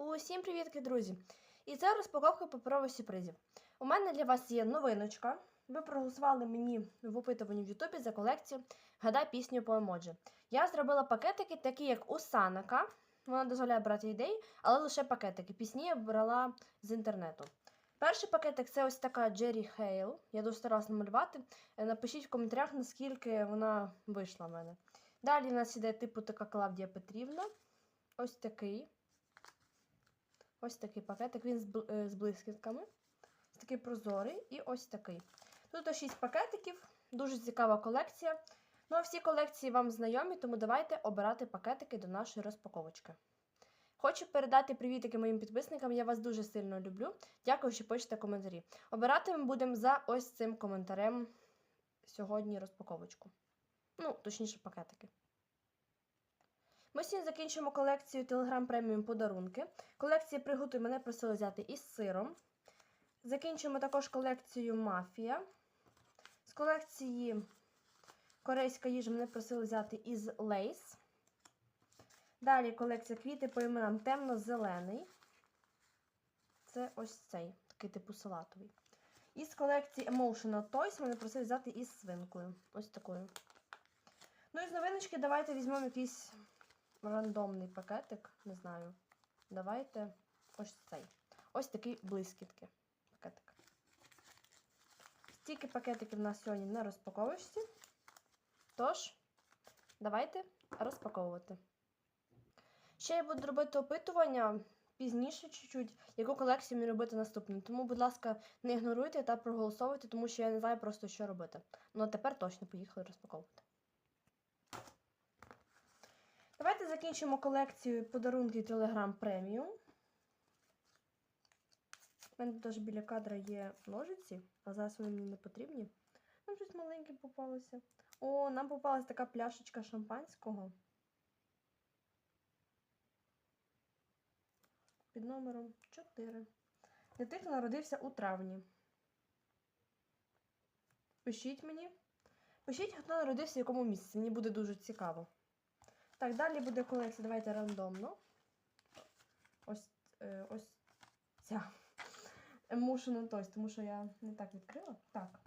Усім привітки, друзі! І це розпаковка паперових сюрпризів. У мене для вас є новиночка. Ви проголосували мені в опитуванні в Ютубі за колекцію Гадай пісню по емоджі. Я зробила пакетики, такі як у Санака. Вона дозволяє брати ідеї, але лише пакетики. Пісні я брала з інтернету. Перший пакетик це ось така Джері Хейл. Я дуже старалась намалювати. Е, Напишіть в коментарях, наскільки вона вийшла в мене. Далі в нас іде типу така Клавдія Петрівна. Ось такий. Ось такий пакетик, він е, з блискітками. Ось такий прозорий і ось такий. Тут 6 пакетиків, дуже цікава колекція. Ну, а всі колекції вам знайомі, тому давайте обирати пакетики до нашої розпаковочки. Хочу передати привітики моїм підписникам. Я вас дуже сильно люблю. Дякую, що пишете коментарі. Обирати ми будемо за ось цим коментарем сьогодні розпаковочку. Ну, точніше, пакетики. Ми сьогодні закінчимо колекцію Telegram Premium подарунки. Колекція приготуй мене просили взяти із сиром. Закінчимо також колекцію Мафія. З колекції Корейська їжа мене просили взяти із Лейс. Далі колекція квіти по іменам темно-зелений. Це ось цей, такий типу салатовий. Із колекції Emotional Toys мене просили взяти із свинкою. Ось такою. Ну і з новиночки давайте візьмемо якийсь рандомний пакетик, не знаю. Давайте ось цей. Ось такий блискітки. Пакетик. Стільки пакетиків у нас сьогодні на розпаковочці. Тож, давайте розпаковувати. Ще я буду робити опитування пізніше чуть-чуть, яку колекцію мені робити наступну. Тому, будь ласка, не ігноруйте та проголосовуйте, тому що я не знаю просто, що робити. Ну, а тепер точно поїхали розпаковувати. Давайте закінчимо колекцію подарунків Telegram Premium. У мене теж біля кадра є ножиці, а зараз вони мені не потрібні. Нам щось маленьке попалося. О, нам попалась така пляшечка шампанського. Під номером 4. Для тих, хто народився у травні. Пишіть мені. Пишіть, хто народився в якому місці. Мені буде дуже цікаво. Так, далі буде колекція. Давайте рандомно. Ось е, ось ця. Emotional Toys, тому що я не так відкрила. Так.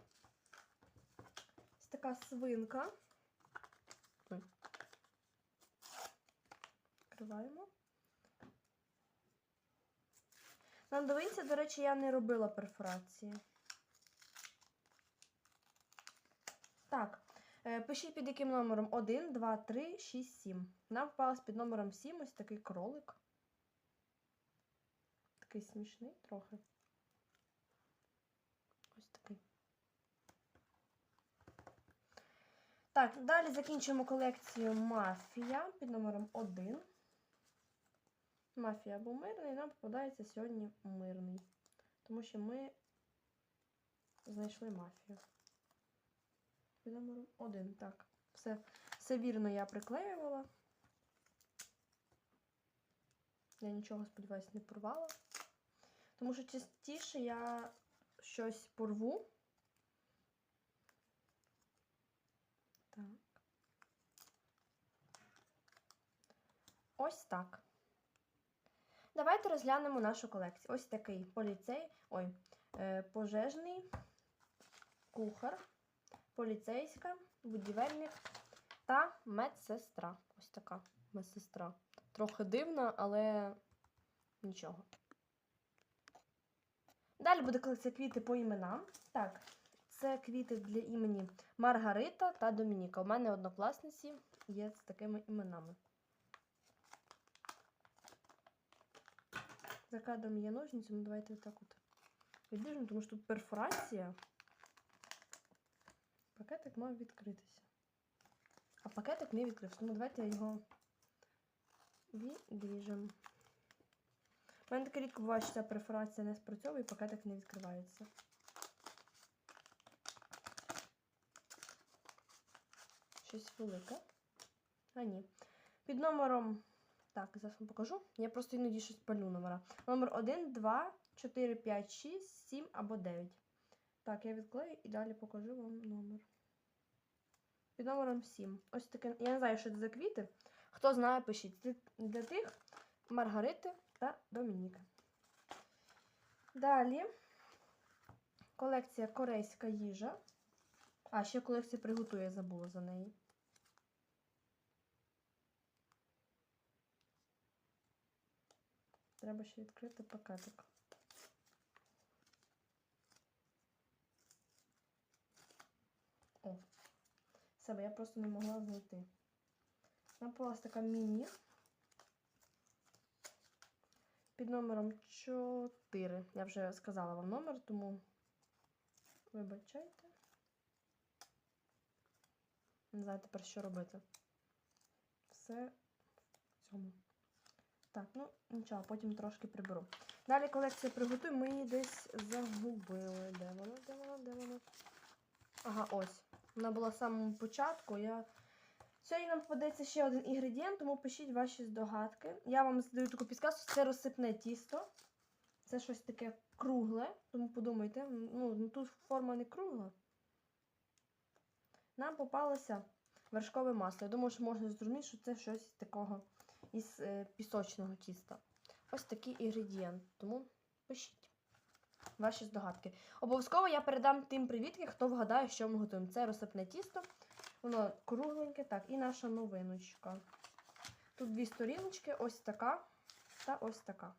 Ось така свинка. Ой. Відкриваємо. На новинці, до речі, я не робила перфорації. Так. Е, Пишіть під яким номером 1, 2, 3, 6, 7. Нам впалась під номером 7 ось такий кролик. Такий смішний трохи. Ось такий. Так, далі закінчимо колекцію Мафія під номером 1. Мафія або мирний, нам попадається сьогодні мирний. Тому що ми знайшли мафію. Під номером 1. Так. Все, все вірно я приклеювала. Я нічого, сподіваюся, не порвала. Тому що частіше я щось порву. Так. Ось так. Давайте розглянемо нашу колекцію. Ось такий поліцей, ой, е, пожежний, кухар, поліцейська, будівельник та медсестра. Ось така медсестра. Трохи дивна, але нічого. Далі буде колекція квіти по іменам. Так, це квіти для імені Маргарита та Домініка. У мене однокласниці є з такими іменами. За кадром є ножниці, ну давайте отак от відріжемо, тому що тут перфорація. Пакетик мав відкритися. А пакетик не відкрився, тому давайте я його відріжемо. У мене таке рідко буває, що ця перфорація не спрацьовує і пакетик не відкривається. Щось велике. А ні. Під номером. Так, зараз вам покажу. Я просто іноді щось палю номера. Номер 1, 2, 4, 5, 6, 7 або 9. Так, я відклею і далі покажу вам номер. Під номером 7. Ось таке. Я не знаю, що це за квіти. Хто знає, пишіть. Для- тих Маргарити та Домінік. Далі колекція корейська їжа. А, ще колекція приготує, забула за неї. Треба ще відкрити пакетик. О, себе я просто не могла знайти. Напалась така міні. Під номером 4. Я вже сказала вам номер, тому вибачайте. Не знаю тепер, що робити. Все в цьому. Так, ну нічого, потім трошки приберу. Далі колекція приготуй, ми її десь загубили. Де вона? Де вона? Де вона? Ага, ось. Вона була в самому початку. Я... Сьогодні нам попадеться ще один інгредієнт, тому пишіть ваші здогадки. Я вам задаю таку підсказку, це розсипне тісто. Це щось таке кругле, тому подумайте, ну, ну, тут форма не кругла. Нам попалося вершкове масло. Я думаю, що можна зрозуміти, що це щось такого із е, пісочного тіста. Ось такий інгредієнт. Тому пишіть ваші здогадки. Обов'язково я передам тим привітки, хто вгадає, що ми готуємо. Це розсипне тісто. Воно кругленьке, так, і наша новиночка. Тут дві сторіночки, ось така та ось така.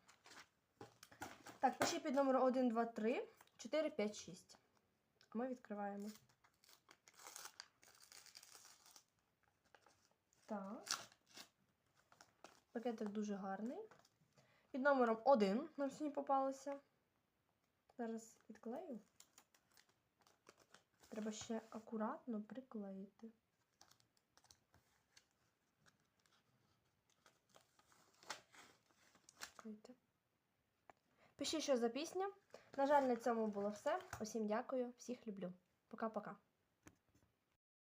Так, пишіть під номером 1, 2, 3, 4, 5, 6. А ми відкриваємо. Так. Пакетик дуже гарний. Під номером 1 нам сьогодні попалося. Зараз відклею. Треба ще акуратно приклеїти. Чекайте. Пишіть, що за пісня. На жаль, на цьому було все. Усім дякую, всіх люблю. Пока-пока.